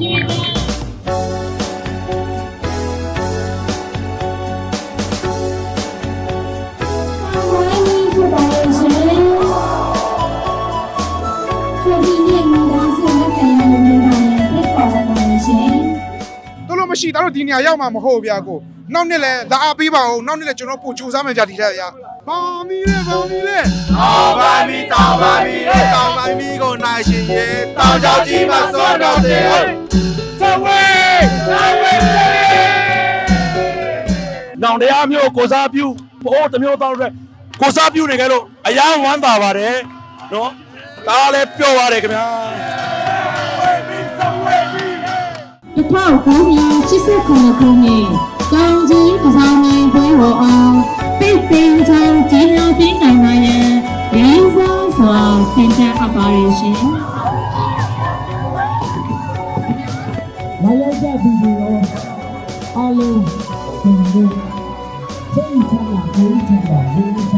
တာရဲ့ဖြစ်ပေါ်ပါရဲ့ရှင်တို့လို့မရှိဒါတို့ဒီနေရာရောက်မှာမဟုတ်ဘူးဗျာကိုနောက်နှစ်လဲလာအားပေးပါဦးနောက်နှစ်လဲကျွန်တော်ပို့ကြိုးစားမယ်ကြာဒီထက်ဗျာဘာမီလဲဘာမီလဲတောင်းပါမီတောင်းပါမီတောင်ပိုင်းမီကိုနိုင်ရှင်ရဲ့တောင်းကြောက်ကြီးမစွန်းတော်တဲ့သ နောင်တရားမျိုးကိုစားပြုဘိုးတစ်မျိုးတောင်းတဲ့ကိုစားပြုနေကြလို့အရာဝမ်းသာပါတယ်နော်ဒါလည်းပြောပါတယ်ခင်ဗျာတစ်ထောက်ကူမြ89ခုနှစ်ကောင်းကြီးကစားနိုင်ပွဲတော်အောင်ပိတ်ပင်ချောင်းကြီးညာပြင်းနိုင်ပါရဲ့လေးစားစွာသင်ပြအပ်ပါရဲ့ရှင်မလိုက်ကြဘူးရောအလုံး Tunggu, saya.